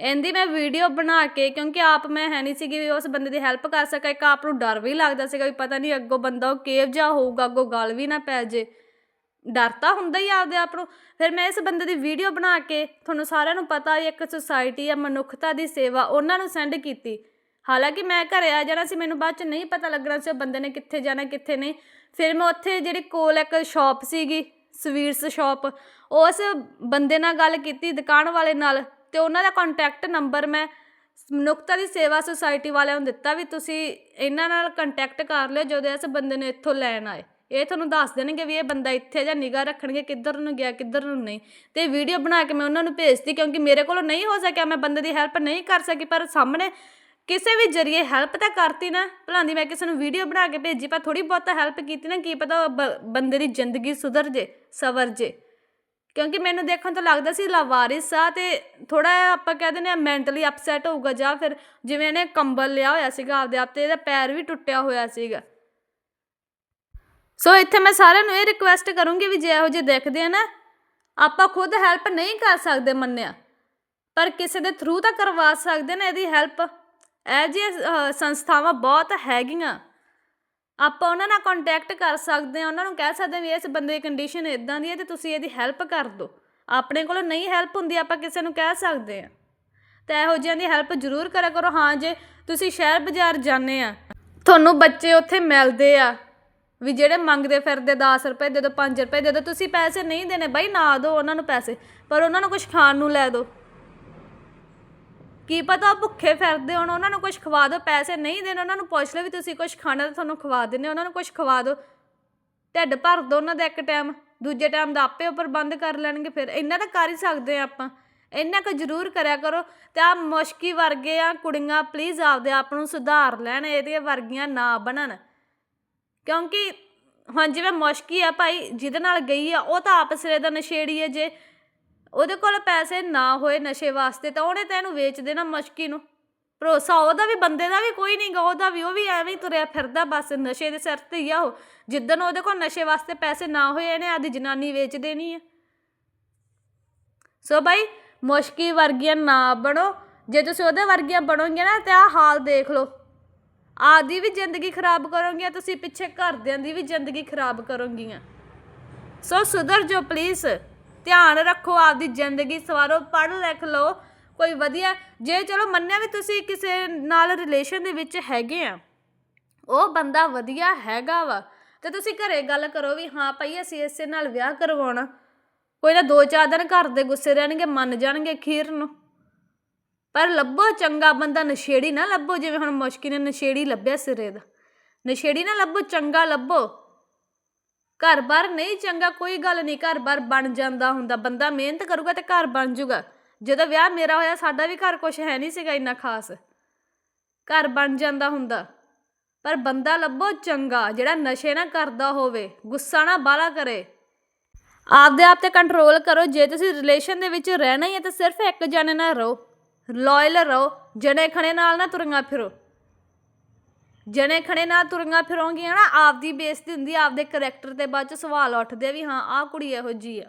ਇਹਦੀ ਮੈਂ ਵੀਡੀਓ ਬਣਾ ਕੇ, ਕਿਉਂਕਿ ਆਪ ਮੈਂ ਹੈ ਨਹੀਂ ਸੀਗੀ ਵੀ ਉਸ ਬੰਦੇ ਦੀ ਹੈਲਪ ਕਰ ਸਕਾਂ, ਇੱਕ ਆਪ ਨੂੰ ਡਰ ਵੀ ਲੱਗਦਾ ਸੀਗਾ ਵੀ ਪਤਾ ਨਹੀਂ ਅੱਗੋਂ ਬੰਦਾ ਉਹ ਕੇਵ ਜਾ ਹੋਊਗਾ, ਅੱਗੋਂ ਗੱਲ ਵੀ ਨਾ ਪੈ ਜੇ। ਡਰ ਤਾਂ ਹੁੰਦਾ ਹੀ ਆਪਦੇ ਆਪ ਨੂੰ। ਫਿਰ ਮੈਂ ਇਸ ਬੰਦੇ ਦੀ ਵੀਡੀਓ ਬਣਾ ਕੇ ਤੁਹਾਨੂੰ ਸਾਰਿਆਂ ਨੂੰ ਪਤਾ ਹੀ ਇੱਕ ਸੁਸਾਇਟੀ ਆ, ਮਨੁੱਖਤਾ ਦੀ ਸੇਵਾ, ਉਹਨਾਂ ਨੂੰ ਸੈਂਡ ਕੀਤੀ। ਹਾਲਾਂਕਿ ਮੈਂ ਘਰੇ ਆ ਜਾਣਾ ਸੀ, ਮੈਨੂੰ ਬਾਅਦ ਚ ਨਹੀਂ ਪਤਾ ਲੱਗਣਾ ਸੀ ਉਹ ਬੰਦੇ ਨੇ ਕਿੱਥੇ ਜਾਣਾ, ਕਿੱਥੇ ਨਹੀਂ। ਫਿਰ ਮੈਂ ਉੱਥੇ ਜਿਹੜੀ ਕੋਲ ਇੱਕ ਸ਼ਾਪ ਸੀਗੀ ਸਵੀਟਸ ਸ਼ਾਪ ਉਸ ਬੰਦੇ ਨਾਲ ਗੱਲ ਕੀਤੀ ਦੁਕਾਨ ਵਾਲੇ ਨਾਲ ਤੇ ਉਹਨਾਂ ਦਾ ਕੰਟੈਕਟ ਨੰਬਰ ਮੈਂ ਮਨੁੱਖਤਾ ਦੀ ਸੇਵਾ ਸੁਸਾਇਟੀ ਵਾਲਿਆਂ ਨੂੰ ਦਿੱਤਾ ਵੀ ਤੁਸੀਂ ਇਹਨਾਂ ਨਾਲ ਕੰਟੈਕਟ ਕਰ ਲਿਓ ਜਦੋਂ ਇਸ ਬੰਦੇ ਨੂੰ ਇੱਥੋਂ ਲੈਣ ਆਏ। ਇਹ ਤੁਹਾਨੂੰ ਦੱਸ ਦੇਣਗੇ ਵੀ ਇਹ ਬੰਦਾ ਇੱਥੇ ਜਾਂ ਨਿਗਾਹ ਰੱਖਣਗੇ, ਕਿੱਧਰ ਨੂੰ ਗਿਆ, ਕਿੱਧਰ ਨੂੰ ਨਹੀਂ। ਤੇ ਵੀਡੀਓ ਬਣਾ ਕੇ ਮੈਂ ਉਹਨਾਂ ਨੂੰ ਭੇਜਤੀ ਕਿਉਂਕਿ ਮੇਰੇ ਕੋਲੋਂ ਨਹੀਂ ਹੋ ਸਕਿਆ, ਮੈਂ ਬੰਦੇ ਦੀ ਹੈਲਪ ਨਹੀਂ ਕਰ ਸਕੀ, ਪਰ ਸਾਹਮਣੇ ਕਿਸੇ ਵੀ ਜਰੀਏ ਹੈਲਪ ਤਾਂ ਕਰਤੀ ਨਾ। ਭਲਾਂਦੀ ਮੈਂ ਕਿਸੇ ਨੂੰ ਵੀਡੀਓ ਬਣਾ ਕੇ ਭੇਜੀ, ਪਰ ਥੋੜੀ ਬਹੁਤਾ ਹੈਲਪ ਕੀਤੀ ਨਾ, ਕੀ ਪਤਾ ਉਹ ਬ- ਬੰਦੇ ਦੀ ਜ਼ਿੰਦਗੀ ਸੁਧਰ ਜੇ, ਸਵਰ ਜੇ। ਕਿਉਂਕਿ ਮੈਨੂੰ ਦੇਖਣ ਤੋਂ ਲੱਗਦਾ ਸੀ ਲਾਵਾਰਿਸ ਆ ਤੇ ਥੋੜਾ ਆਪਾਂ ਕਹਿ ਦਿੰਦੇ ਆ ਮੈਂਟਲੀ ਅਪਸੈਟ ਹੋਊਗਾ ਜਾਂ ਫਿਰ ਜਿਵੇਂ ਇਹਨੇ ਕੰਬਲ ਲਿਆ ਹੋਇਆ ਸੀਗਾ ਆਪਦੇ ਆਪ ਤੇ, ਇਹਦਾ ਪੈਰ ਵੀ ਟੁੱਟਿਆ ਹੋਇਆ ਸੀਗਾ। ਸੋ ਇੱਥੇ ਮੈਂ ਸਾਰਿਆਂ ਨੂੰ ਇਹ ਰਿਕੁਐਸਟ ਕਰੂੰਗੀ ਵੀ ਜੇ ਇਹੋ ਜਿਹੇ ਦੇਖਦੇ ਆ ਨਾ, ਆਪਾਂ ਖੁਦ ਹੈਲਪ ਨਹੀਂ ਕਰ ਸਕਦੇ ਮੰਨਿਆ। ਪਰ ਕਿਸੇ ਦੇ ਥਰੂ ਤਾਂ ਕਰਵਾ ਸਕਦੇ ਨੇ ਇਹਦੀ ਹੈਲਪ ਇਹ ਜਿਹੀਆਂ ਸੰਸਥਾਵਾਂ ਬਹੁਤ ਹੈਗੀਆਂ। ਆਪਾਂ ਉਹਨਾਂ ਨਾਲ ਕੰਟੈਕਟ ਕਰ ਸਕਦੇ ਹਾਂ, ਉਹਨਾਂ ਨੂੰ ਕਹਿ ਸਕਦੇ ਹਾਂ ਵੀ ਇਸ ਬੰਦੇ ਦੀ ਕੰਡੀਸ਼ਨ ਇਦਾਂ ਦੀ ਹੈ ਤੇ ਤੁਸੀਂ ਇਹਦੀ ਹੈਲਪ ਕਰ ਦਿਓ। ਆਪਣੇ ਕੋਲੋਂ ਨਹੀਂ ਹੈਲਪ ਹੁੰਦੀ, ਆਪਾਂ ਕਿਸੇ ਨੂੰ ਕਹਿ ਸਕਦੇ ਹਾਂ। ਤਾਂ ਇਹੋ ਜਿਹਿਆਂ ਦੀ ਹੈਲਪ ਜ਼ਰੂਰ ਕਰਿਆ ਕਰੋ। ਹਾਂ, ਜੇ ਤੁਸੀਂ ਸ਼ਹਿਰ ਬਾਜ਼ਾਰ ਜਾਂਦੇ ਆ, ਤੁਹਾਨੂੰ ਬੱਚੇ ਉੱਥੇ ਮਿਲਦੇ ਆ। ਵੀ ਜਿਹੜੇ ਮੰਗਦੇ ਫਿਰਦੇ 10 ਰੁਪਏ ਦੇ ਦੋ 5 ਰੁਪਏ ਦੇ ਦੋ, ਤੁਸੀਂ ਪੈਸੇ ਨਹੀਂ ਦੇਣੇ ਬਾਈ, ਨਾ ਦਿਓ ਉਹਨਾਂ ਨੂੰ ਪੈਸੇ, ਪਰ ਉਹਨਾਂ ਨੂੰ ਕੁਝ ਖਾਣ ਨੂੰ ਲੈ ਦਿਓ ਕੀ ਪਤਾ ਉਹ ਭੁੱਖੇ ਫਿਰਦੇ ਹੋਣ, ਉਹਨਾਂ ਨੂੰ ਕੁਝ ਖਵਾ ਦਿਓ ਪੈਸੇ ਨਹੀਂ ਦੇਣ, ਉਹਨਾਂ ਨੂੰ ਪੁੱਛ ਲਓ ਵੀ ਤੁਸੀਂ ਕੁਝ ਖਾਣਾ ਤਾਂ ਤੁਹਾਨੂੰ ਖਵਾ ਦਿੰਦੇ ਉਹਨਾਂ ਨੂੰ ਕੁਝ ਖਵਾ ਦਿਓ ਢਿੱਡ ਭਰ ਦੋ ਉਹਨਾਂ ਦਾ ਇੱਕ ਟਾਈਮ, ਦੂਜੇ ਟਾਈਮ ਦਾ ਆਪੇ ਉੱਪਰ ਬੰਦ ਕਰ ਲੈਣਗੇ, ਫਿਰ ਇੰਨਾ ਤਾਂ ਕਰ ਹੀ ਸਕਦੇ ਆ ਆਪਾਂ। ਇੰਨਾ ਕੁ ਜ਼ਰੂਰ ਕਰਿਆ ਕਰੋ ਤੇ ਆ ਮੁਸ਼ਕੀ ਵਰਗੇ ਆ ਕੁੜੀਆਂ ਪਲੀਜ਼ ਆਪਦੇ ਆਪ ਨੂੰ ਸੁਧਾਰ ਲੈਣ, ਇਹਦੇ ਵਰਗੀਆਂ ਨਾ ਬਣਨ। ਕਿਉਂਕਿ ਹਾਂ ਜਿਵੇਂ ਮੁਸ਼ਕੀ ਆ ਭਾਈ, ਜਿਹਦੇ ਨਾਲ ਗਈ ਆ, ਉਹ ਤਾਂ ਆਪ ਸਿਰੇ ਦਾ ਨਸ਼ੇੜੀ ਹੈ ਜੇ। ਉਹਦੇ ਕੋਲ ਪੈਸੇ ਨਾ ਹੋਏ ਨਸ਼ੇ ਵਾਸਤੇ ਤਾਂ ਉਹਨੇ ਤਾਂ ਇਹਨੂੰ ਵੇਚ ਦੇਣਾ ਮੁਸ਼ਕੀ ਨੂੰ। ਭਰੋਸਾ ਉਹਦਾ ਵੀ, ਬੰਦੇ ਦਾ ਵੀ ਕੋਈ ਨਹੀਂ ਗਾ, ਉਹਦਾ ਵੀ, ਉਹ ਵੀ ਐਵੇਂ ਹੀ ਤੁਰਿਆ ਫਿਰਦਾ ਬਸ, ਨਸ਼ੇ ਦੇ ਸਿਰ ਤੇ ਹੀ ਆ ਉਹ। ਜਿੱਦਣ ਉਹਦੇ ਕੋਲ ਨਸ਼ੇ ਵਾਸਤੇ ਪੈਸੇ ਨਾ ਹੋਏ, ਇਹਨੇ ਆਦੀ ਜਨਾਨੀ ਵੇਚ ਦੇਣੀ ਆ। ਸੋ ਭਾਈ ਮੁਸ਼ਕੀ ਵਰਗੀਆਂ ਨਾ ਬਣੋ। ਜੇ ਤੁਸੀਂ ਉਹਦੇ ਵਰਗੀਆਂ ਬਣੋਗੇ ਨਾ, ਤੇ ਆਹ ਹਾਲ ਦੇਖ ਲਓ। ਆਦੀ ਵੀ ਜ਼ਿੰਦਗੀ ਖਰਾਬ ਕਰੋਗੀਆਂ, ਤੁਸੀਂ ਪਿੱਛੇ ਘਰਦਿਆਂ ਦੀ ਵੀ ਜ਼ਿੰਦਗੀ ਖਰਾਬ ਕਰੋਗੀਆਂ। ਸੋ ਸੁਧਰ ਜੋ ਪਲੀਜ਼ ਧਿਆਨ ਰੱਖੋ ਆਪਦੀ ਜ਼ਿੰਦਗੀ ਸਵਾਰੋ, ਪੜ੍ਹ ਲਿਖ ਲਓ, ਕੋਈ ਵਧੀਆ। ਜੇ ਚਲੋ ਮੰਨਿਆ ਵੀ ਤੁਸੀਂ ਕਿਸੇ ਨਾਲ ਰਿਲੇਸ਼ਨ ਦੇ ਵਿੱਚ ਹੈਗੇ ਆ, ਉਹ ਬੰਦਾ ਵਧੀਆ ਹੈਗਾ ਵਾ। ਤੇ ਤੁਸੀਂ ਘਰੇ ਗੱਲ ਕਰੋ ਵੀ ਹਾਂ ਭਾਈ ਅਸੀਂ ਇਸੇ ਨਾਲ ਵਿਆਹ ਕਰਵਾਉਣਾ। ਕੋਈ ਨਾ ਦੋ ਚਾਰ ਦਿਨ ਘਰ ਦੇ ਗੁੱਸੇ ਰਹਿਣਗੇ, ਮੰਨ ਜਾਣਗੇ ਅਖੀਰ ਨੂੰ। ਪਰ ਲੱਭੋ, ਚੰਗਾ ਬੰਦਾ ਨਸ਼ੇੜੀ ਨਾ ਲੱਭੋ, ਜਿਵੇਂ ਹੁਣ ਮੁਸ਼ਕਿਲ ਨੇ ਨਸ਼ੇੜੀ ਲੱਭਿਆ ਸਿਰੇ ਦਾ। ਨਸ਼ੇੜੀ ਨਾ ਲੱਭੋ, ਚੰਗਾ ਲੱਭੋ। ਘਰ-ਬਾਰ ਨਹੀਂ ਚੰਗਾ, ਕੋਈ ਗੱਲ ਨਹੀਂ। ਘਰ-ਬਾਰ ਬਣ ਜਾਂਦਾ ਹੁੰਦਾ, ਬੰਦਾ ਮਿਹਨਤ ਕਰੂਗਾ ਤੇ ਘਰ ਬਣ ਜਾਊਗਾ ਜਦੋਂ ਵਿਆਹ ਮੇਰਾ ਹੋਇਆ, ਸਾਡਾ ਵੀ ਘਰ ਕੁਝ ਹੈ ਨਹੀਂ ਸੀਗਾ ਇੰਨਾ ਖਾਸ। ਘਰ ਬਣ ਜਾਂਦਾ ਹੁੰਦਾ। ਪਰ ਬੰਦਾ ਲੱਭੋ, ਚੰਗਾ, ਜਿਹੜਾ ਨਸ਼ੇ ਨਾ ਕਰਦਾ ਹੋਵੇ, ਗੁੱਸਾ ਨਾ ਬਾਲਾ ਕਰੇ। ਆਪਦੇ ਆਪ ਤੇ ਕੰਟਰੋਲ ਕਰੋ। ਜੇ ਤੁਸੀਂ ਰਿਲੇਸ਼ਨ ਦੇ ਵਿੱਚ ਰਹਿਣਾ ਹੀ ਹੈ, ਤਾਂ ਸਿਰਫ ਇੱਕ ਜਣੇ ਨਾਲ ਰਹੋ। ਲਾਇਲ ਰਹੋ, ਜਣੇ ਖਣੇ ਨਾਲ ਨਾ ਤੁਰੀਆਂ ਫਿਰੋ। ਜਣੇ ਖਣੇ ਨਾਲ ਤੁਰੀਆਂ ਫਿਰੋਂਗੀਆਂ ਨਾ, ਆਪਦੀ ਬੇਇੱਜ਼ਤੀ ਹੁੰਦੀ ਆਪਦੇ ਕਰੈਕਟਰ ਤੇ ਬਾਅਦ ਚ ਸਵਾਲ ਉੱਠਦੇ ਆ ਵੀ ਹਾਂ, ਆਹ ਕੁੜੀ ਇਹੋ ਜੀ ਆ।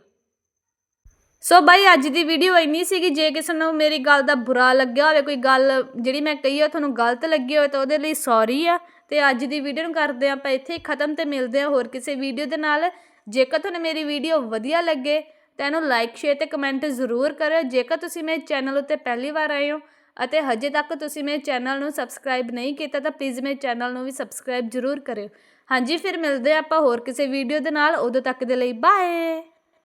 ਸੋ ਬਾਈ, ਅੱਜ ਦੀ ਵੀਡੀਓ ਇੰਨੀ ਸੀਗੀ, ਜੇ ਕਿਸੇ ਨੂੰ ਮੇਰੀ ਗੱਲ ਦਾ ਬੁਰਾ ਲੱਗਿਆ ਹੋਵੇ, ਕੋਈ ਗੱਲ ਜਿਹੜੀ ਮੈਂ ਕਹੀ ਆ ਤੁਹਾਨੂੰ ਗਲਤ ਲੱਗੀ ਹੋਵੇ, ਤਾਂ ਉਹਦੇ ਲਈ ਸੌਰੀ ਆ। ਤੇ ਅੱਜ ਦੀ ਵੀਡੀਓ ਨੂੰ ਕਰਦੇ ਆਪਾਂ ਇੱਥੇ ਖਤਮ ਤੇ ਮਿਲਦੇ ਆ ਹੋਰ ਕਿਸੇ ਵੀਡੀਓ ਦੇ ਨਾਲ। ਜੇਕਰ ਤੁਹਾਨੂੰ ਮੇਰੀ ਵੀਡੀਓ ਵਧੀਆ ਲੱਗੇ ਤਾਂ ਇਹਨੂੰ ਲਾਈਕ ਸ਼ੇਅਰ ਤੇ ਕਮੈਂਟ ਜ਼ਰੂਰ ਕਰਿਓ। ਜੇਕਰ ਤੁਸੀਂ ਮੇਰੇ ਚੈਨਲ ਉੱਤੇ ਪਹਿਲੀ ਵਾਰ ਆਏ ਹੋ ਅਤੇ ਹਜੇ ਤੱਕ ਤੁਸੀਂ ਮੇਰੇ ਚੈਨਲ ਨੂੰ ਸਬਸਕ੍ਰਾਈਬ ਨਹੀਂ ਕੀਤਾ, ਤਾਂ ਪਲੀਜ਼ ਮੇਰੇ ਚੈਨਲ ਨੂੰ ਵੀ ਸਬਸਕ੍ਰਾਈਬ ਜ਼ਰੂਰ ਕਰਿਓ। ਹਾਂਜੀ, ਫਿਰ ਮਿਲਦੇ ਆ ਆਪਾਂ ਹੋਰ ਕਿਸੇ ਵੀਡੀਓ ਦੇ ਨਾਲ। ਉਦੋਂ ਤੱਕ ਦੇ ਲਈ ਬਾਏ